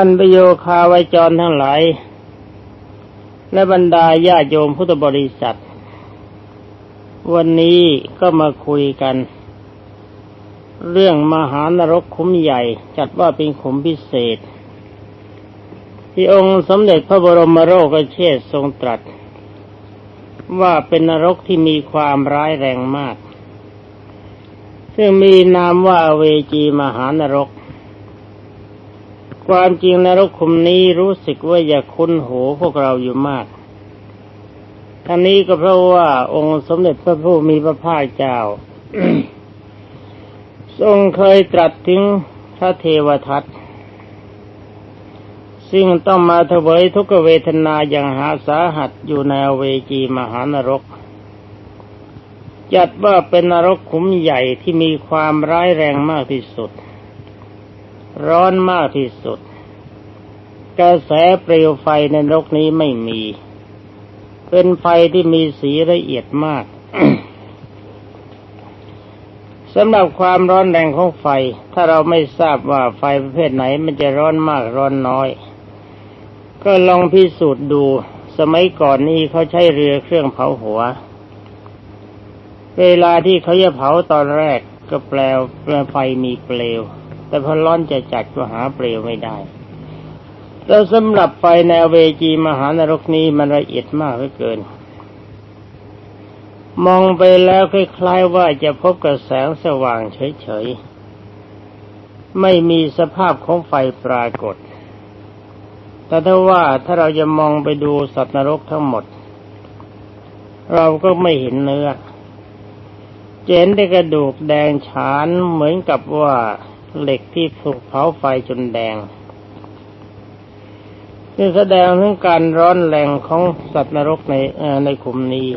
ท่านประโยคาวจรทั้งหลาย และบรรดาญาโยมพุทธบริษัท วันนี้ก็มาคุยกัน เรื่องมหานรกคุ้มใหญ่ จัดว่าเป็นขุมพิเศษ ที่องค์สมเด็จพระบรมโรกเชษทรงตรัส ว่าเป็นนรกที่มีความร้ายแรงมาก ซึ่งมีนามว่าเวจีมหานรก ความจริงนรกขุมนี้รู้สึกว่าอย่าคุ้นหูพวกเราอยู่มากทั้งนี้ก็เพราะว่าองค์สมเด็จพระผู้มีพระภาคเจ้า ทรงเคยตรัสถึงพระเทวทัตซึ่งต้องมาถวยทุกเวทนาอย่างหาสาหัสอยู่ในเวจีมหานรก จัดว่าเป็นนรกขุมใหญ่ที่มีความร้ายแรงมากที่สุด ร้อนมากที่สุด กระแสเปลวไฟในโลกนี้ไม่มี เป็นไฟที่มีสีละเอียดมากสำหรับความร้อนแรงของไฟ ถ้าเราไม่ทราบว่าไฟประเภทไหนมันจะร้อนมากร้อนน้อย ก็ลองพิสูจน์ดู สมัยก่อนนี้เขาใช้เรือเครื่องเผาหัว เวลาที่เขาจะเผาตอนแรกก็แปลว่าไฟมีเปลว แต่พอร้อนจะจัดก็หาเปลวไม่ได้แล้วสำหรับไฟแนวเวจีมหานรกนี้มันละเอียดมากเหลือเกิน มองไปแล้วคล้ายๆว่าจะพบกับแสงสว่างเฉยๆ ไม่มีสภาพของไฟปรากฏ แต่ถ้าว่าถ้าเราจะมองไปดูสัตว์นรกทั้งหมด เราก็ไม่เห็นเนื้อ เจนได้กระดูกแดงฉานเหมือนกับว่า เหล็กที่ถูกเผาไฟจนแดงนี่แสดงถึงการร้อนแรงของสัตว์นรกในในขุมนี้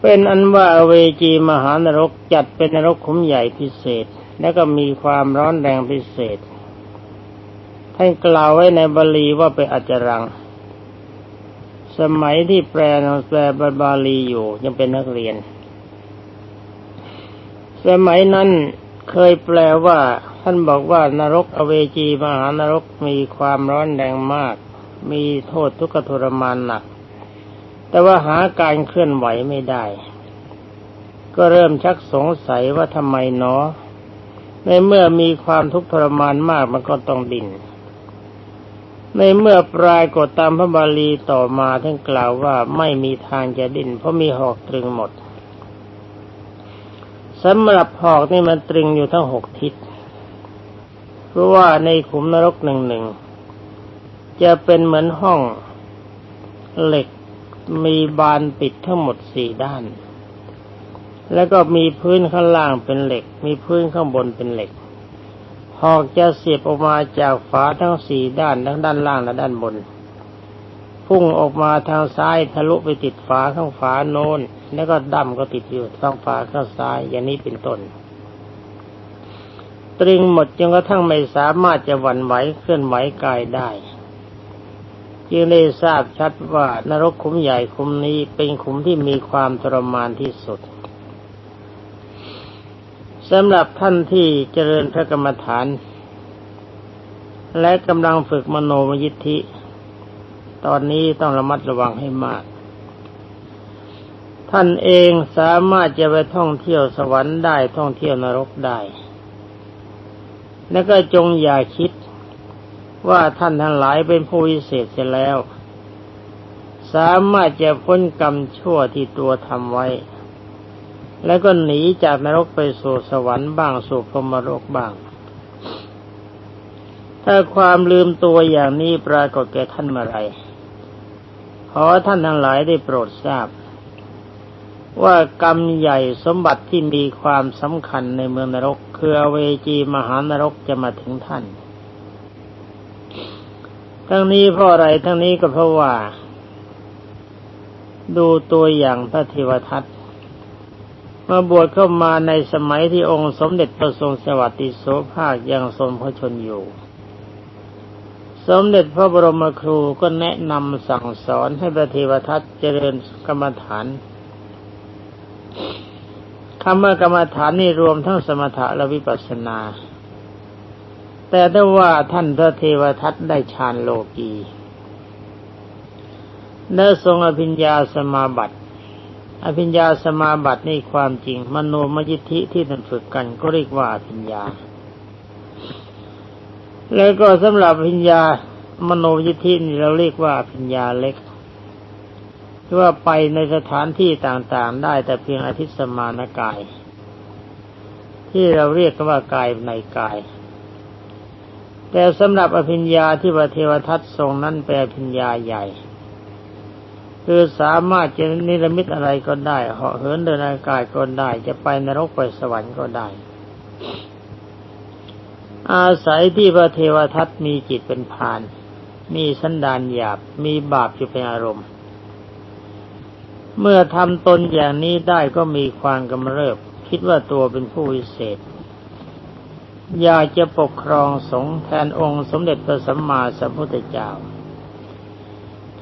เป็นอันว่าเวจีมหานรกจัดเป็นนรกขุมใหญ่พิเศษ และก็มีความร้อนแรงพิเศษท่านกล่าวไว้ในบาลีว่าเป็นอจรัง สมัยที่แปลแปลบาลีอยู่ยังเป็นนักเรียน สมัยนั้น เคยแปลว่า ท่านบอกว่านรกอเวจีมหานรกมีความร้อนแรงมาก มีโทษทุกขทรมานหนัก แต่ว่าหาการเคลื่อนไหวไม่ได้ ก็เริ่มชักสงสัยว่าทำไมเนาะในเมื่อมีความทุกข์ทรมานมากมันก็ต้องดิน ในเมื่อปลายกฏตามพระบาลีต่อมาท่านกล่าวว่าไม่มีทางจะดิ้นเพราะมีหอกตรึงหมด สำหรับหอกนี่มันตรึงอยู่ทั้งหกทิศ เพราะว่าในขุมนรกหนึ่งหนึ่งจะเป็นเหมือนห้องเหล็กมีบานปิดทั้งหมดสี่ด้าน แล้วก็มีพื้นข้างล่างเป็นเหล็ก มีพื้นข้างบนเป็นเหล็ก หอกจะเสียบออกมาจากฝาทั้งสี่ด้านทั้งด้านล่างและด้านบน พุ่งออกมาทางซ้ายทะลุไปติดฝาข้างฝาโน้น แล้วก็ดำก็ติดอยู่ท้องฟ้าข้างซ้ายอย่างนี้เป็นต้น ตรึงหมดจนกระทั่งไม่สามารถจะหวั่นไหวเคลื่อนไหวกายได้ จึงได้ทราบชัดว่านรกขุมใหญ่ขุมนี้เป็นขุมที่มีความทรมานที่สุดสำหรับท่านที่เจริญพระกรรมฐาน และกำลังฝึกมโนมยิทธิ ตอนนี้ต้องระมัดระวังให้มาก ท่านเองสามารถจะไปท่องเที่ยวสวรรค์ได้ท่องเที่ยวนรกได้ แล้วก็จงอย่าคิดว่าท่านทั้งหลายเป็นผู้วิเศษเสียแล้ว สามารถจะพ้นกรรมชั่วที่ตัวทำไว้ แล้วก็หนีจากนรกไปสู่สวรรค์บ้างสู่พรมโลกบ้าง ถ้าความลืมตัวอย่างนี้ปรากฏแก่ท่านเมื่อไร ขอท่านทั้งหลายได้โปรดทราบ ว่ากรรมใหญ่สมบัติที่มีความสำคัญในเมืองนรก คืออเวจีมหานรกจะมาถึงท่าน ทั้งนี้เพราะอะไรทั้งนี้ก็เพราะว่า ดูตัวอย่างพระเทวทัตมาบวชเข้ามาในสมัยที่องค์สมเด็จพระทรงสวัสดิโสภาคยังทรงพระชนอยู่ สมเด็จพระบรมครูก็แนะนำสั่งสอนให้พระเทวทัตเจริญกรรมฐานคำว่ากรรมฐานนี่รวมทั้งสมถะและวิปัสสนา แต่ได้ว่าท่านพระเทวทัตได้ฌานโลกีเนื้ทรงอภิญญาสมาบัติ อภิญญาสมาบัตินี่ความจริงมโนมยิทธิที่ท่านฝึกกันก็เรียกว่าอภิญญา แล้วก็สำหรับอภิญญามโนยิทธินี่เราเรียกว่าอภิญญาเล็กที่ว่าไปในสถานที่ต่างๆได้แต่เพียงอาทิตสมานกาย ที่เราเรียกว่ากายในกาย แต่สำหรับอภิญญาที่พระเทวทัตทรงนั้นเป็นอภิญญาใหญ่ คือสามารถจะนิรมิตอะไรก็ได้เหาะเหินเดินอากาศก็ได้ จะไปนรกไปสวรรค์ก็ได้ อาศัยที่พระเทวทัตมีจิตเป็นพาน มีสันดานหยาบ มีบาปอยู่เป็นอารมณ์ เมื่อทำตนอย่างนี้ได้ก็มีความกำเริบ คิดว่าตัวเป็นผู้วิเศษ อยากจะปกครองสงฆ์แทนองค์สมเด็จพระสัมมาสัมพุทธเจ้า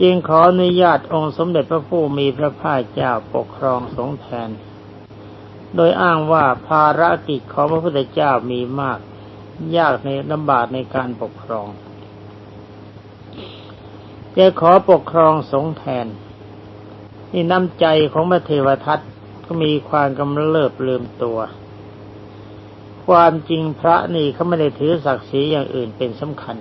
จึงขออนุญาตองค์สมเด็จพระผู้มีพระภาคเจ้าปกครองสงฆ์แทน โดยอ้างว่าภารกิจของพระพุทธเจ้ามีมาก ยากในลำบากในการปกครองจะขอปกครองสงแทน นี่น้ำใจของพระเทวทัตก็มีความกำเริบลืมตัว ความจริงพระนี่เขาไม่ได้ถือศักดิ์ศรีอย่างอื่นเป็นสำคัญ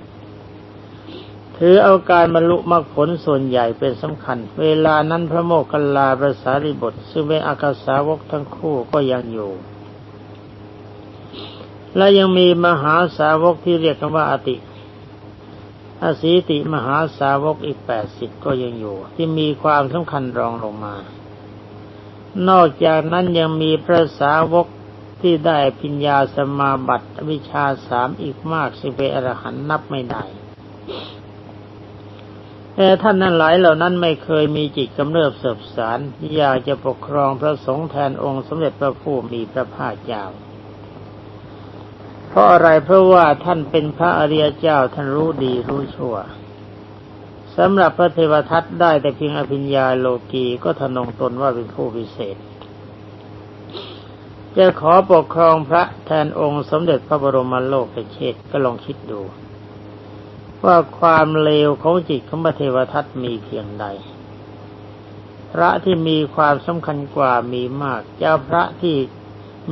ถือเอาการบรรลุมรรคผลส่วนใหญ่เป็นสำคัญ เวลานั้นพระโมคคัลลาภาษาริบทซึ่งเป็นอากาสาวกทั้งคู่ก็ยังอยู่ และยังมีมหาสาวกที่เรียกกันว่าอติอาศีติมหาสาวกอีกแปดสิบก็ยังอยู่ ที่มีความสำคัญรองลงมา นอกจากนั้นยังมีพระสาวกที่ได้พิญญาสมาบัติวิชาสามอีกมากสิเปอรหันนับไม่ได้ แต่ท่านนั้นหลายเหล่านั้นไม่เคยมีจิตกำเริบเสบสารอยากจะปกครองพระสงฆ์แทนองค์สมเด็จพระผู้มีพระภาคเจ้า เพราะอะไรเพราะว่าท่านเป็นพระอริยเจ้าท่านรู้ดีรู้ชั่วสำหรับพระเทวทัตได้แต่เพียงอภิญญาโลกีก็ทนงตนว่าเป็นผู้พิเศษ จะขอปกครองพระแทนองค์สมเด็จพระบรมโลกเชษก็ลองคิดดู ว่าความเลวของจิตของพระเทวทัตมีเพียงใด พระที่มีความสำคัญกว่ามีมากเจ้าพระที่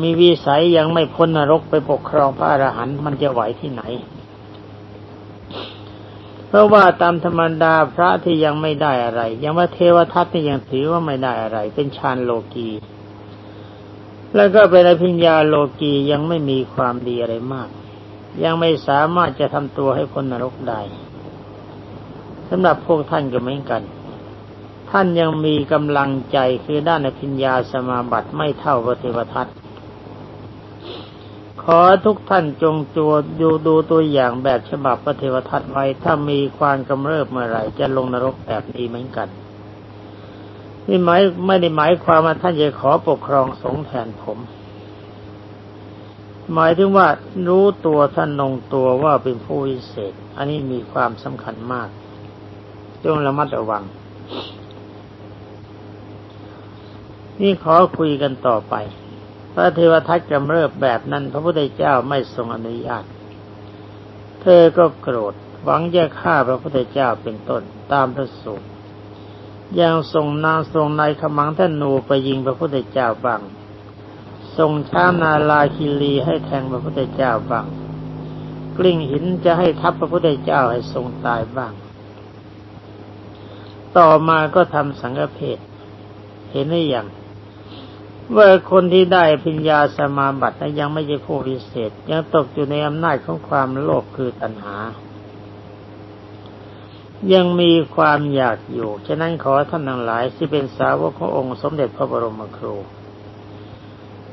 มีวิสัยยังไม่พ้นนรกไปปกครองพระอรหันต์มันจะไหวที่ไหน เพราะว่าตามธรรมดาพระที่ยังไม่ได้อะไร ยังว่าเทวทัตนี่ยังถือว่าไม่ได้อะไร เป็นฌานโลกี แล้วก็เป็นอภิญญาโลกียังไม่มีความดีอะไรมาก ยังไม่สามารถจะทำตัวให้พ้นนรกได้สำหรับพวกท่านก็เหมือนกันท่านยังมีกำลังใจคือด้านอภิญญาสมาบัติไม่เท่าพระเทวทัต ขอทุกท่านจงจวดดูดูตัวอย่างแบบฉบับพระเทวทัตไว้ ถ้ามีความกำเริบเมื่อไหร่จะลงนรกแบบนี้เหมือนกันนี่หมายไม่ได้หมายความว่าท่านจะขอปกครองสงแทนผม หมายถึงว่ารู้ตัวท่านนงตัวว่าเป็นผู้วิเศษ อันนี้มีความสำคัญมากจงระมัดระวัง นี่ขอคุยกันต่อไป พระเทวทัตกำเริบแบบนั้น พระพุทธเจ้าไม่ทรงอนุญาต เธอก็โกรธหวังจะฆ่าพระพุทธเจ้าเป็นต้นตามพระสูตรยังส่งนางทรงนายขมังท่านนูไปยิงพระพุทธเจ้าบ้างส่งช้างนาลาคิรีให้แทงพระพุทธเจ้าบ้างกลิ้งหินจะให้ทับพระพุทธเจ้าให้ทรงตายบ้าง ต่อมาก็ทำสังฆเพศเห็นหรือยัง ว่าคนที่ได้พิญญาสมาบัตินั้นยังไม่ใช่ผู้พิเศษ ยังตกอยู่ในอำนาจของความโลภคือตัณหา ยังมีความอยากอยู่ ฉะนั้นขอท่านทั้งหลาย ที่เป็นสาวกขององค์สมเด็จพระบรมครู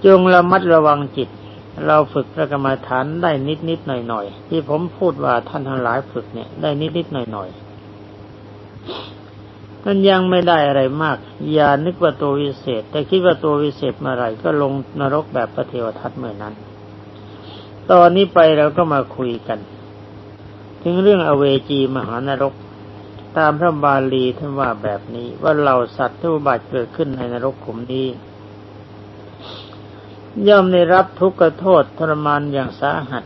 จงระมัดระวังจิต เราฝึกพระกรรมฐานได้นิดนิดหน่อยหน่อยที่ผมพูดว่าท่านทั้งหลายฝึกเนี่ยได้นิดนิดหน่อยหน่อย มันยังไม่ได้อะไรมาก อย่านึกว่าตัววิเศษ แต่คิดว่าตัววิเศษเมื่อไรก็ลงนรกแบบพระเทวทัตเมื่อนั้น ตอนนี้ไปเราก็มาคุยกัน ถึงเรื่องอเวจีมหานรก ตามพระบาลีท่านว่าแบบนี้ว่าเหล่าสัตว์ที่บัติเกิดขึ้นในนรกขุมนี้ ย่อมได้รับทุกขโทษทรมานอย่างสาหัส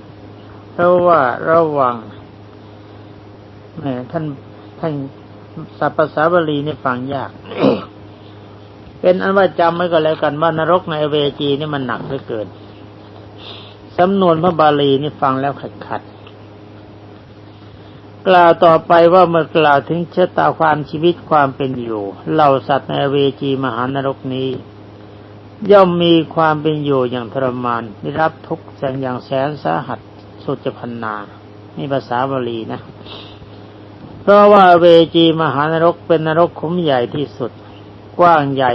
เพราะว่าระวังแหมท่านท่าน สัพภาษาบาลีนี่ฟังยาก เป็นอันว่าจำไว้ก็แล้วกันว่านรกในเวจีนี่มันหนักเหลือเกินสำนวนพระบาลีนี่ฟังแล้วขัดขัดกล่าวต่อไปว่าเมื่อกล่าวถึงชะตาความชีวิตความเป็นอยู่เหล่าสัตว์ในเวจีมหานรกนี้ ย่อมมีความเป็นอยู่อย่างทรมานได้รับทุกข์แสงอย่างแสนสาหัสสุดจพันนานี่ภาษาบาลีนะ เพราะว่าเวจีมหานรกเป็นนรกขุมใหญ่ที่สุด กว้างใหญ่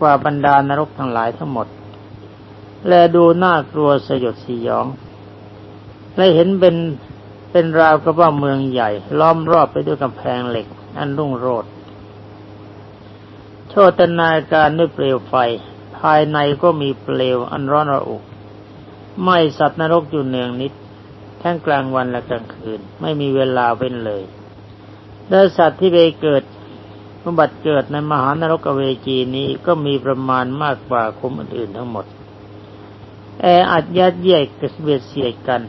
กว่าบรรดานรกทั้งหลายทั้งหมด และดูน่ากลัวสยดสยอง และเห็นเป็นเป็นราวกับว่าเมืองใหญ่ ล้อมรอบไปด้วยกำแพงเหล็ก อันรุ่งโรจน์โชตนาการด้วยเปลวไฟ ภายในก็มีเปลวอันร้อนระอุไม้สัตว์นรกอยู่เนืองนิด ทั้งกลางวันและกลางคืน ไม่มีเวลาเว้นเลย และสัตว์ที่ไปเกิดบำบัติเกิดในมหานรกเวจีนี้ก็มีประมาณมากกว่าคุมอื่นๆทั้งหมด แออัดยัดเยียดกระเบียดเสียดกัน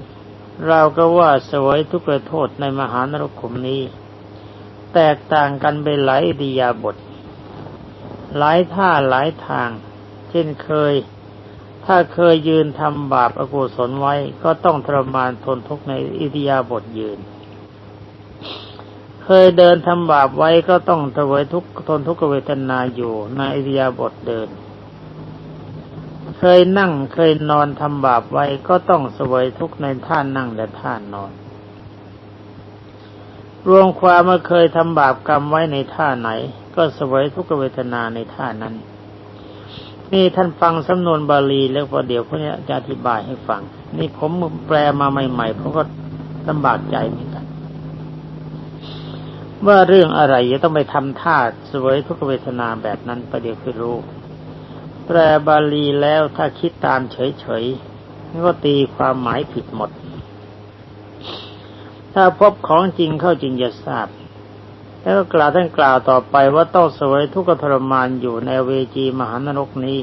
เราก็ว่าสวยทุกข์โทษในมหานรกขุมนี้ แตกต่างกันไปหลายอิริยาบถหลายท่าหลายทาง เช่นเคย ถ้าเคยยืนทำบาปอกุศลไว้ก็ต้องทรมานทนทุกข์ในอิริยาบถยืน เคยเดินทำบาปไว้ก็ต้องทวยทุกทนทุกขเวทนาอยู่ในอิริยาบถเดิน เคยนั่งเคยนอนทำบาปไว้ก็ต้องสวยทุกในท่านั่งและท่านอน รวมความว่าเคยทำบาปกรรมไว้ในท่าไหน ก็สวยทุกขเวทนาในท่านั้น นี่ท่านฟังสำนวนบาลีแล้วพอเดี๋ยวพวกนี้จะอธิบายให้ฟัง นี่ผมแปลมาใหม่ๆผมก็ลำบากใจเหมือนกัน ว่าเรื่องอะไรจะต้องไปทำท่าสวยทุกเวทนาแบบนั้นประเดี๋ยวคือรู้แปลบาลีแล้วถ้าคิดตามเฉยๆก็ตีความหมายผิดหมด ถ้าพบของจริงเข้าจริงจะทราบ แล้วก็กล่าวท่านกล่าวต่อไปว่าต้องเสวยทุกขทรมานอยู่ในเวจีมหานรกนี้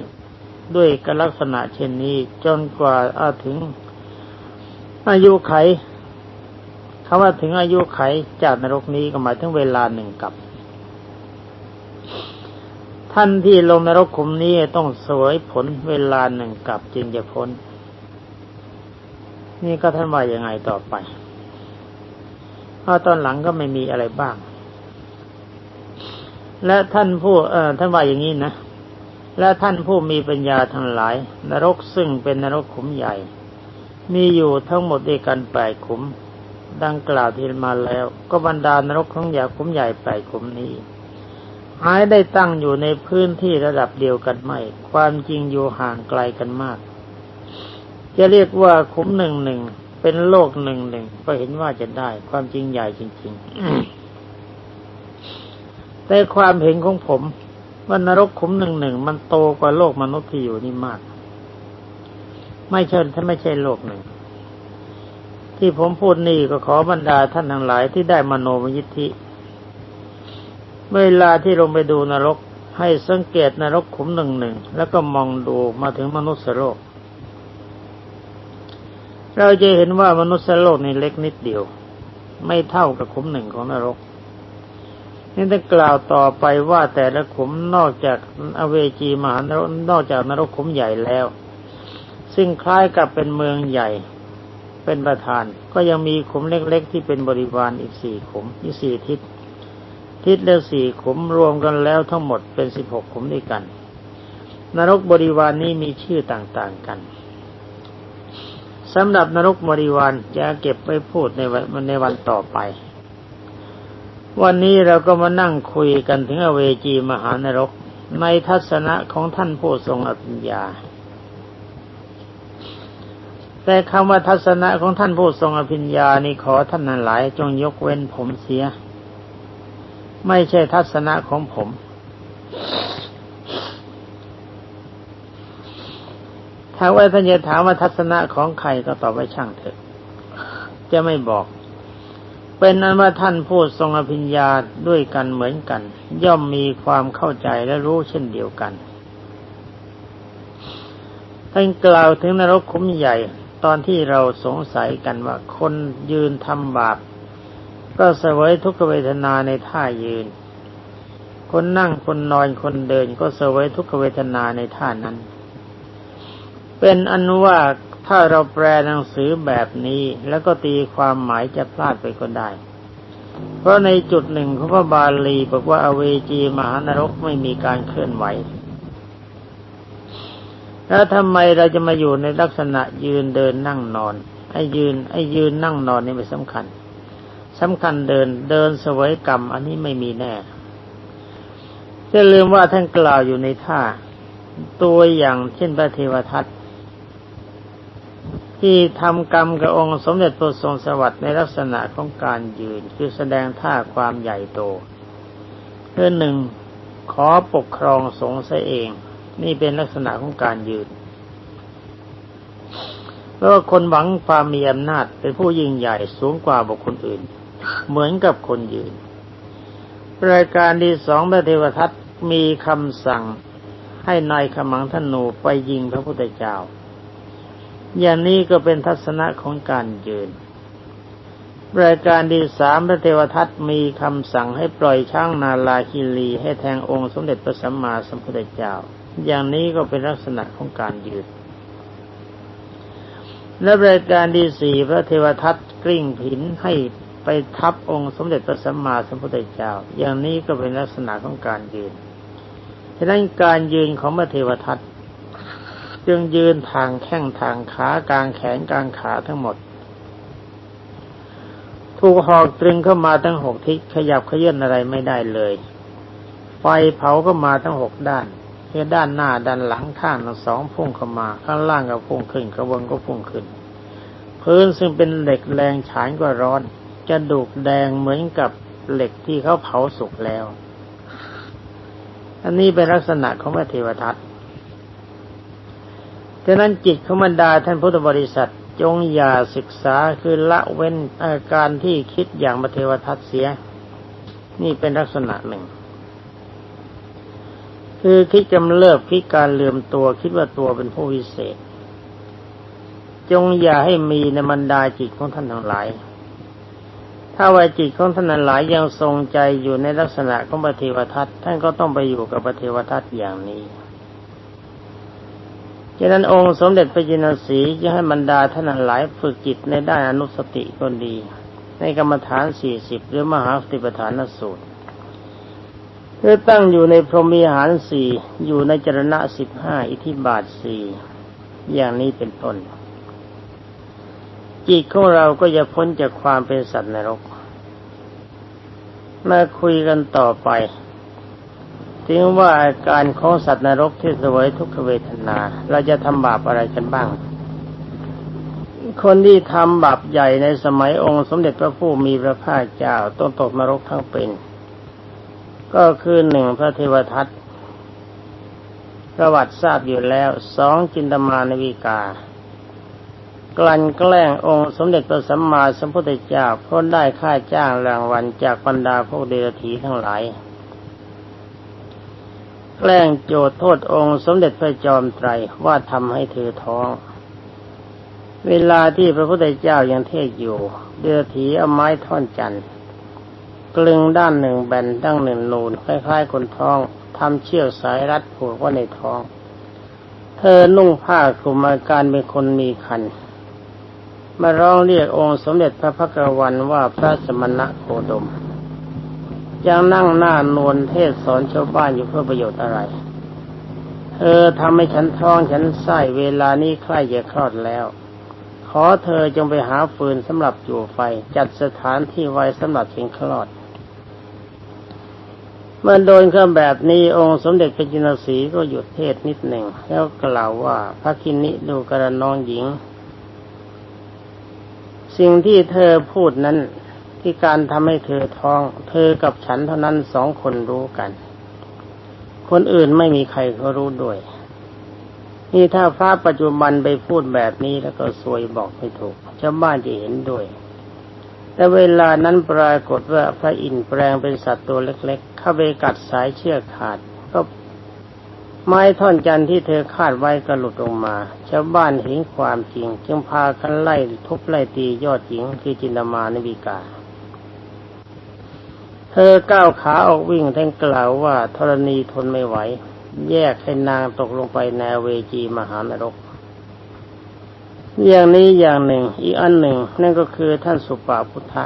ด้วยกลักษณะเช่นนี้จนกว่าอาถึงอายุไข คำว่าถึงอายุไขจากนรกนี้ก็หมายถึงเวลาหนึ่งกับ ท่านที่ลงนรกขุมนี้ต้องสวยผลเวลาหนึ่งกับจึงจะพ้น นี่ก็ท่านว่ายังไงต่อไปพราตอนหลังก็ไม่มีอะไรบ้าง และท่านผู้เอ่อท่านว่าอย่างนี้นะ และท่านผู้มีปัญญาทั้งหลาย นรกซึ่งเป็นนรกขุมใหญ่ มีอยู่ทั้งหมดด้วยกันแปดขุม ดังกล่าวที่มาแล้ว ก็บรรดานรกของใหญ่ขุมใหญ่แปดขุมนี้หายได้ตั้งอยู่ในพื้นที่ระดับเดียวกันไม่ ความจริงอยู่ห่างไกลกันมาก จะเรียกว่าขุมหนึ่งหนึ่งเป็นโลกหนึ่งหนึ่งก็เห็นว่าจะได้ความจริงใหญ่จริง ๆ แต่ความเห็นของผมว่านรกขุมหนึ่งหนึ่งมันโตกว่าโลกมนุษย์ที่อยู่นี่มาก ไม่เชิญถ้าไม่ใช่โลกหนึ่ง ที่ผมพูดนี่ก็ขอบรรดาท่านทั้งหลายที่ได้มโนมยิทธิ เวลาที่ลงไปดูนรก ให้สังเกตนรกขุมหนึ่งหนึ่งแล้วก็มองดูมาถึงมนุษย์โลก เราจะเห็นว่ามนุษย์โลกนี่เล็กนิดเดียว ไม่เท่ากับขุมหนึ่งของนรกนี่จะกล่าวต่อไปว่าแต่ละขุมนอกจากอเวจีมหานรกนอกจากนรกขุมใหญ่แล้ว ซึ่งคล้ายกับเป็นเมืองใหญ่ เป็นประธาน ก็ยังมีขุมเล็กๆ ที่เป็นบริวารอีกสี่ขุมอีกสี่ทิศ ทิศละสี่ขุมรวมกันแล้วทั้งหมดเป็นสิบหกขุมด้วยกัน นรกบริวารนนี้มีชื่อต่างๆกันสำหรับนรกบริวารจะเก็บไว้พูดในวันในวันต่อไป วันนี้เราก็มานั่งคุยกันถึงอเวจีมหานรก ในทัศนะของท่านผู้ทรงอภิญญา แต่คำว่าทัศนะของท่านผู้ทรงอภิญญานี่ขอท่านนั้นหลาย จงยกเว้นผมเสีย ไม่ใช่ทัศนะของผม ถ้าว่าท่านจะถามว่าทัศนะของใครก็ตอบไว้ช่างเถอะ จะไม่บอก เป็นนั้นว่าท่านผู้ทรงอภิญญาด้วยกันเหมือนกัน ย่อมมีความเข้าใจและรู้เช่นเดียวกันท่านกล่าวถึงนรกขุมใหญ่ ตอนที่เราสงสัยกันว่าคนยืนทำบาปก็เสวยทุกขเวทนาในท่ายืน คนนั่งคนนอนคนเดิน ก็เสวยทุกขเวทนาในท่านั้น เป็นอันว่าถ้าเราแปลหนังสือแบบนี้แล้วก็ตีความหมายจะพลาดไปก็ได้ เพราะในจุดหนึ่งของพระบาลีบอกว่าอเวจีมหานรกไม่มีการเคลื่อนไหว แล้วทำไมเราจะมาอยู่ในลักษณะยืนเดินนั่งนอนไอ้ยืนไอ้ยืนนั่งนอนนี่ไม่สำคัญสำคัญเดินเดินสวยกรรม อันนี้ไม่มีแน่จะลืมว่าท่านกล่าวอยู่ในท่า ตัวอย่างเช่นพระเทวทัตที่ทำกรรมกับองค์สมเด็จพระทรงสวัสดิ์ในลักษณะของการยืนคือแสดงท่าความใหญ่โตเพื่อหนึ่งขอปกครองสงฆ์เอง นี่เป็นลักษณะของการยืนเพราะว่าคนหวังความมีอำนาจเป็นผู้ยิ่งใหญ่สูงกว่าบุคคลอื่น เหมือนกับคนยืน รายการที่สองพระเทวทัตมีคำสั่งให้นายขมังธนูไปยิงพระพุทธเจ้า อย่างนี้ก็เป็นทัศนะของการยืน รายการที่สามพระเทวทัตมีคำสั่งให้ปล่อยช้างนาลาคิรีให้แทงองค์สมเด็จพระสัมมาสัมพุทธเจ้า อย่างนี้ก็เป็นลักษณะของการยืนและรายการที่สี่พระเทวทัตกลิ้งผินให้ไปทับองค์สมเด็จพระสัมมาสัมพุทธเจ้า อย่างนี้ก็เป็นลักษณะของการยืนฉะนั้นการยืนของพระเทวทัตจึงยืนทางแข้งทางขากลางแขนกลางขาทั้งหมด ถูกหอกตรึงเข้ามาทั้งหกทิศขยับขยื่นอะไรไม่ได้เลย ไฟเผาก็มาทั้งหกด้าน คือด้านหน้าด้านหลังข้างสองพุ่งเข้ามา ข้างล่างก็พุ่งขึ้นกระบนก็พุ่งขึ้น พื้นซึ่งเป็นเหล็กแรงฉานก็ร้อนจะดูกแดงเหมือนกับเหล็กที่เขาเผาสุกแล้ว อันนี้เป็นลักษณะของพระเทวทัตฉะนั้นจิตของบรรดาท่านพุทธบริษัทจงอย่าศึกษาคือละเว้นอาการที่คิดอย่างมาเทวทัตเสีย นี่เป็นลักษณะหนึ่ง คือคิดจำเลิกคิดการเลื่อมตัวคิดว่าตัวเป็นผู้วิเศษ จงอย่าให้มีในบรรดาจิตของท่านทั้งหลาย ถ้าว่าจิตของท่านทั้งหลายยังทรงใจอยู่ในลักษณะของปฏิวทัตท่านก็ต้องไปอยู่กับปฏิวทัตอย่างนี้ฉะนั้นองค์สมเด็จพระจินสีจะให้บรรดาท่านหลายฝึกจิตในด้านอนุสติก็ดี ในกรรมฐานสี่สิบหรือมหาสติปัฏฐานสูตร คือตั้งอยู่ในพรหมีหารสี่อยู่ในจรณะสิบห้าอิทิบาทสี่อย่างนี้เป็นต้น จิตของเราก็จะพ้นจากความเป็นสัตว์นรก มาคุยกันต่อไปถึงว่าอาการของสัตว์นรกที่สวยทุกขเวทนา เราจะทำบาปอะไรกันบ้าง คนที่ทำบาปใหญ่ในสมัยองค์สมเด็จพระผู้มีพระภาคเจ้าต้องตกนรกทั้งเป็น ก็คือหนึ่งพระเทวทัตประวัติทราบอยู่แล้วสองจินตมานวิกากลั่นแกล้งองค์สมเด็จพระสัมมาสัมพุทธเจ้าพราะได้ค่าจ้างรางวัลจากบรรดาพวกเดรัจฉีทั้งหลาย แกล้งโจทย์โทษองค์สมเด็จพระจอมไตรว่าทำให้เธอท้อง เวลาที่พระพุทธเจ้ายังเทศอยู่ เดือถีเอาไม้ท่อนจันทร์ กลึงด้านหนึ่งแบนด้านหนึ่งนูนคล้ายๆคนท้องทำเชือกสายรัดผูกไว้ในท้อง เธอนุ่งผ้าคลุมอาการเป็นคนมีคันมาร้องเรียกองค์สมเด็จพระพักวันว่าพระสมณะโคดม ยังนั่งหน้านวลเทศสอนชาวบ้านอยู่เพื่อประโยชน์อะไร เธอทำให้ฉันท้องฉันไส้เวลานี้ใกล้จะคลอดแล้ว ขอเธอจงไปหาฟืนสำหรับอยู่ไฟจัดสถานที่ไว้สำหรับเชิงคลอด เมื่อโดนเครื่องแบบนี้องค์สมเด็จพระจินสีก็หยุดเทศนิดหนึ่ง แล้วกล่าวว่าพระคินิดูกระนองหญิง สิ่งที่เธอพูดนั้นที่การทำให้เธอท้อง เธอกับฉันเท่านั้นสองคนรู้กัน คนอื่นไม่มีใครเขารู้ด้วย นี่ถ้าพระปัจจุบันไปพูดแบบนี้แล้วก็สวยบอกไม่ถูกชาวบ้านจะเห็นด้วย แต่เวลานั้นปรากฏว่าพระอินทร์แปลงเป็นสัตว์ตัวเล็ก ๆ เข้าไปกัดสายเชือกขาด ก็ไม้ท่อนจันที่เธอคาดไว้ก็หลุดลงมา ชาวบ้านเห็นความจริง จึงพากันไล่ทุบไล่ตียอดหญิงคือจินตมานวิกา เธอก้าวขาออกวิ่งทั้งกล่าวว่าธรณีทนไม่ไหว แยกให้นางตกลงไปในเวจีมหานรก อย่างนี้อย่างหนึ่ง อีกอันหนึ่ง นั่นก็คือท่านสุปาพุทธะ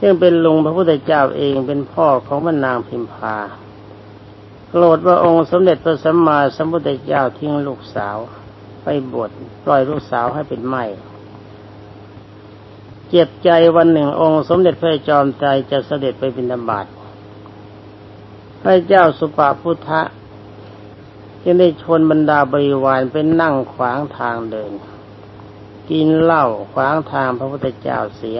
ซึ่งเป็นลุงพระพุทธเจ้าเองเป็นพ่อของพระนางพิมพาโกรธว่าองค์สมเด็จพระสัมมาสัมพุทธเจ้าทิ้งลูกสาว ไปบวชปล่อยลูกสาวให้เป็นไม้เจ็บใจวันหนึ่งองค์สมเด็จพระจอมใจจะเสด็จไปบิณฑบาตพระเจ้าสุปาพุทธะ จึงได้ชวนบรรดาบริวารไปนั่งขวางทางเดิน กินเหล้าขวางทางพระพุทธเจ้าเสีย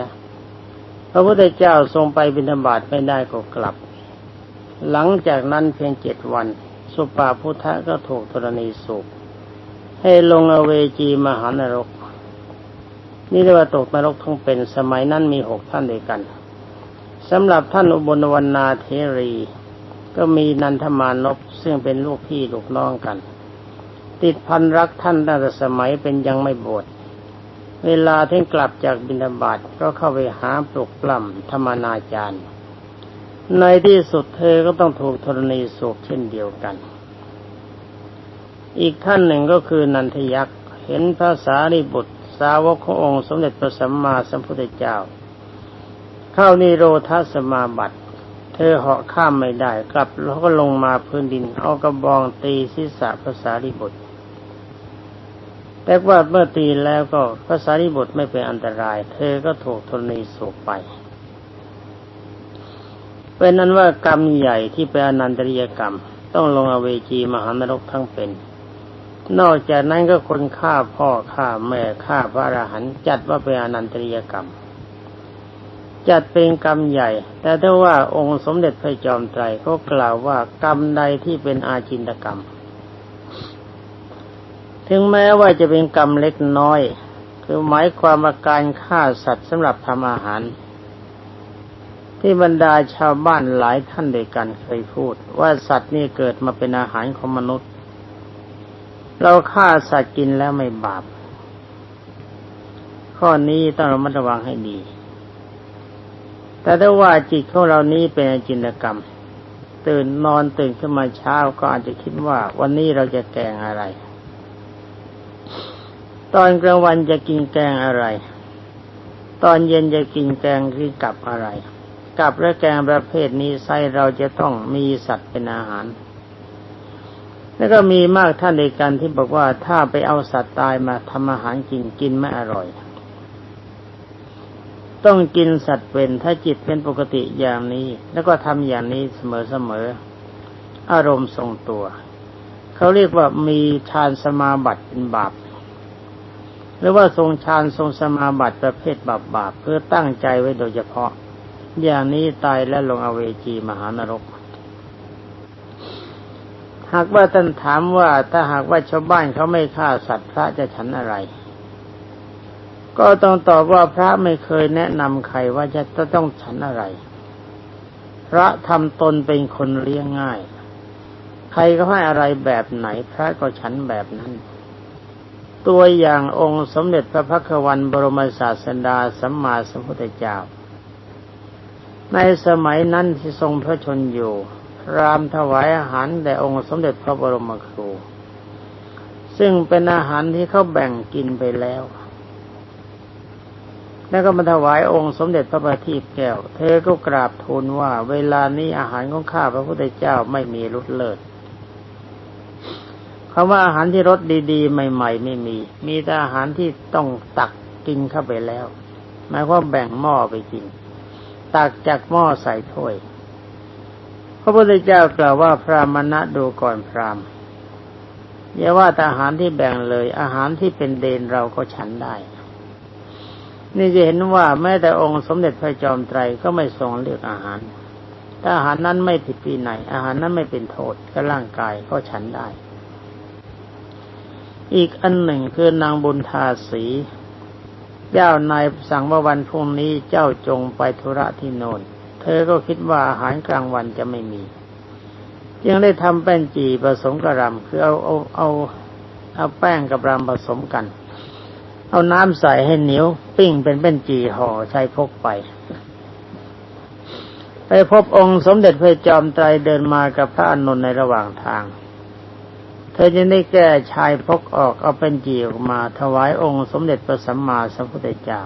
พระพุทธเจ้าทรงไปบิณฑบาตไม่ได้ก็กลับ หลังจากนั้นเพียงเจ็ดวัน สุปาพุทธะก็ถูกธรณีสูบให้ลงอเวจีมหานรก นี่เรียกว่าตกนรกทั้งเป็นสมัยนั้นมีหกท่านด้วยกันสำหรับท่านอุบลวรรณาเทรี ก็มีนันทมานพซึ่งเป็นลูกพี่ลูกน้องกัน ติดพันรักท่านตั้งแต่สมัยเป็นยังไม่บวชเวลาที่กลับจากบิณฑบาตก็เข้าไปหาปลุกปล้ำธรรมนาจารย์ ในที่สุดเธอก็ต้องถูกธรณีสูบเช่นเดียวกัน อีกท่านหนึ่งก็คือนันทยักษ์เห็นพระสารีบุตร สาวกขององค์สมเด็จพระสัมมาสัมพุทธเจ้า เข้านิโรธาสมาบัติ เธอเหาะข้ามไม่ได้ กลับแล้วก็ลงมาพื้นดิน เอากระบองตีศีรษะพระสารีบุตรแต่ว่าเมื่อตีแล้วก็พระสารีบุตรไม่เป็นอันตราย เธอก็ถูกธรณีสูบไปเป็นนั้นว่ากรรมใหญ่ที่เป็นอนันตริยกรรม ต้องลงอเวจีมหานรกทั้งเป็น นอกจากนั้นก็คนฆ่าพ่อฆ่าแม่ฆ่าพระอรหันต์จัดว่าเป็นอนันตริยกรรม จัดเป็นกรรมใหญ่ แต่ถ้าว่าองค์สมเด็จพระจอมไตรก็กล่าวว่ากรรมใดที่เป็นอาจินตกรรม ถึงแม้ว่าจะเป็นกรรมเล็กน้อย คือหมายความว่าการฆ่าสัตว์สำหรับทำอาหาร ที่บรรดาชาวบ้านหลายท่านด้วยกันเคยพูด ว่าสัตว์นี่เกิดมาเป็นอาหารของมนุษย์ เราฆ่าสัตว์กินแล้วไม่บาป ข้อนี้ต้องระมัดระวังให้ดี แต่ถ้าว่าจิตของเรานี้เป็นจินตกรรม ตื่นนอนตื่นขึ้นมาเช้าก็อาจจะคิดว่าวันนี้เราจะแกงอะไร ตอนกลางวันจะกินแกงอะไร ตอนเย็นจะกินแกงคือกับอะไรกับและแกงประเภทนี้ไซเราจะต้องมีสัตว์เป็นอาหาร แล้วก็มีมากท่านในกันที่บอกว่าถ้าไปเอาสัตว์ตายมาทำอาหารกินกินไม่อร่อย ต้องกินสัตว์เป็นถ้าจิตเป็นปกติอย่างนี้ แล้วก็ทำอย่างนี้เสมอๆอารมณ์ทรงตัว เขาเรียกว่ามีฌานสมาบัติเป็นบาปหรือว่าทรงฌานทรงสมาบัติประเภทบาปบาปเพื่อตั้งใจไว้โดยเฉพาะ อย่างนี้ตายและลงอเวจีมหานรก หากว่าท่านถามว่าถ้าหากว่าชาวบ้านเขาไม่ฆ่าสัตว์พระจะฉันอะไร ก็ต้องตอบว่าพระไม่เคยแนะนำใครว่าจะต้องฉันอะไร พระทำตนเป็นคนเลี้ยงง่าย ใครก็ให้อะไรแบบไหน พระก็ฉันแบบนั้น ตัวอย่างองค์สมเด็จพระพักวันบรมศาสดาสัมมาสัมพุทธเจ้า ในสมัยนั้นที่ทรงพระชนอยู่ รามถวายอาหารแด่องค์สมเด็จพระบรมครู ซึ่งเป็นอาหารที่เขาแบ่งกินไปแล้ว แล้วก็มาถวายองค์สมเด็จพระบัณฑิตแก้ว เธอก็กราบทูลว่า เวลานี้อาหารของข้าพระพุทธเจ้าไม่มีรสเลิศคำว่าอาหารที่รสดีๆ ใหม่ ๆ ไม่มี มีแต่อาหารที่ต้องตักกินเข้าไปแล้ว หมายว่าแบ่งหม้อไปกิน ตักจากหม้อใส่ถ้วย พระพุทธเจ้ากล่าวว่าพระมณะดูก่อนพรามอย่าว่าแต่อาหารที่แบ่งเลย อาหารที่เป็นเดนเราก็ฉันได้ นี่จะเห็นว่าแม้แต่องค์สมเด็จพระจอมไตรก็ไม่ทรงเลือกอาหาร ถ้าอาหารนั้นไม่ผิดปีไหน อาหารนั้นไม่เป็นโทษกับร่างกายก็ฉันได้ อีกอันหนึ่งคือนางบุญทาสี เจ้านายสั่งว่าวันพรุ่งนี้เจ้าจงไปธุระที่โนนเธอก็คิดว่าอาหารกลางวันจะไม่มีจึงได้ทำแป้นจีผสมกับรำคือเอาเอาเอาเอาแป้งกับรำผสมกัน เอาน้ำใส่ให้เหนียว ปิ้งเป็นแป้นจีห่อใช้พกไป ไปพบองค์สมเด็จพระจอมไตรเดินมากับพระอานนท์ในระหว่างทาง เธอจึงได้แก้ชายพกออกเอาเป็นจีออกมา ถวายองค์สมเด็จพระสัมมาสัมพุทธเจ้า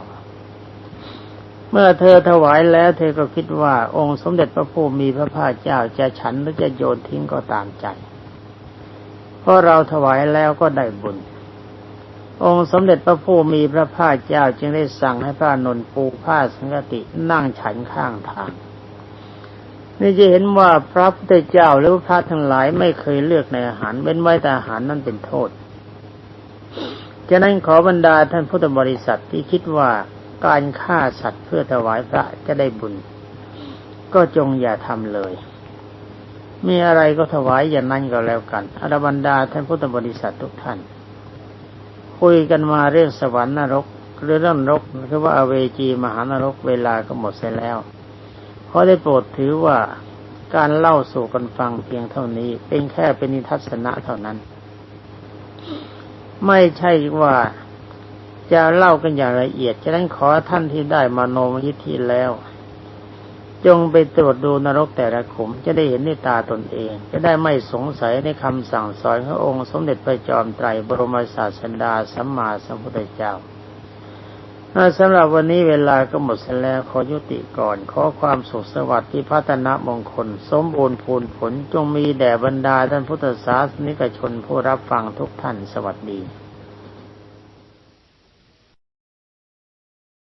เมื่อเธอถวายแล้ว เธอก็คิดว่าองค์สมเด็จพระผู้มีพระภาคเจ้าจะฉันหรือจะโยนทิ้งก็ตามใจ เพราะเราถวายแล้วก็ได้บุญ องค์สมเด็จพระผู้มีพระภาคเจ้าจึงได้สั่งให้พระนนท์ปูผ้าสังกตินั่งฉันข้างทาง นี่จะเห็นว่าพระพุทธเจ้าหรือพระทั้งหลายไม่เคยเลือกในอาหารเว้นไว้แต่อาหารนั้นเป็นโทษฉะนั้นขอบรรดาท่านพุทธบริษัทที่คิดว่าการฆ่าสัตว์เพื่อถวายพระจะได้บุญ ก็จงอย่าทำเลย มีอะไรก็ถวายอย่างนั้นก็แล้วกันอรบรรดาท่านพุทธบริษัททุกท่าน คุยกันมาเรื่องสวรรค์นรก หรือเรื่องนรกคือว่าอเวจีมหานรกเวลาก็หมดเสียแล้วขอได้โปรดถือว่าการเล่าสู่กันฟังเพียงเท่านี้เป็นแค่เป็นนิทัศนะเท่านั้น ไม่ใช่ว่าจะเล่ากันอย่างละเอียดฉะนั้นขอท่านที่ได้มาโนมยิทธิแล้ว จงไปตรวจดูนรกแต่ละขุมจะได้เห็นในตาตนเอง จะได้ไม่สงสัยในคำสั่งสอนขององค์สมเด็จพระจอมไตรบรมศาสดาสัมมาสัมพุทธเจ้าสำหรับวันนี้เวลาก็หมดแล้วขอยุติก่อน ขอความสุขสวัสดิ์ที่พัฒนามงคล สมบูรณ์พูนผลจงมีแด่บรรดาท่านพุทธศาสนิกชนผู้รับฟังทุกท่านสวัสดี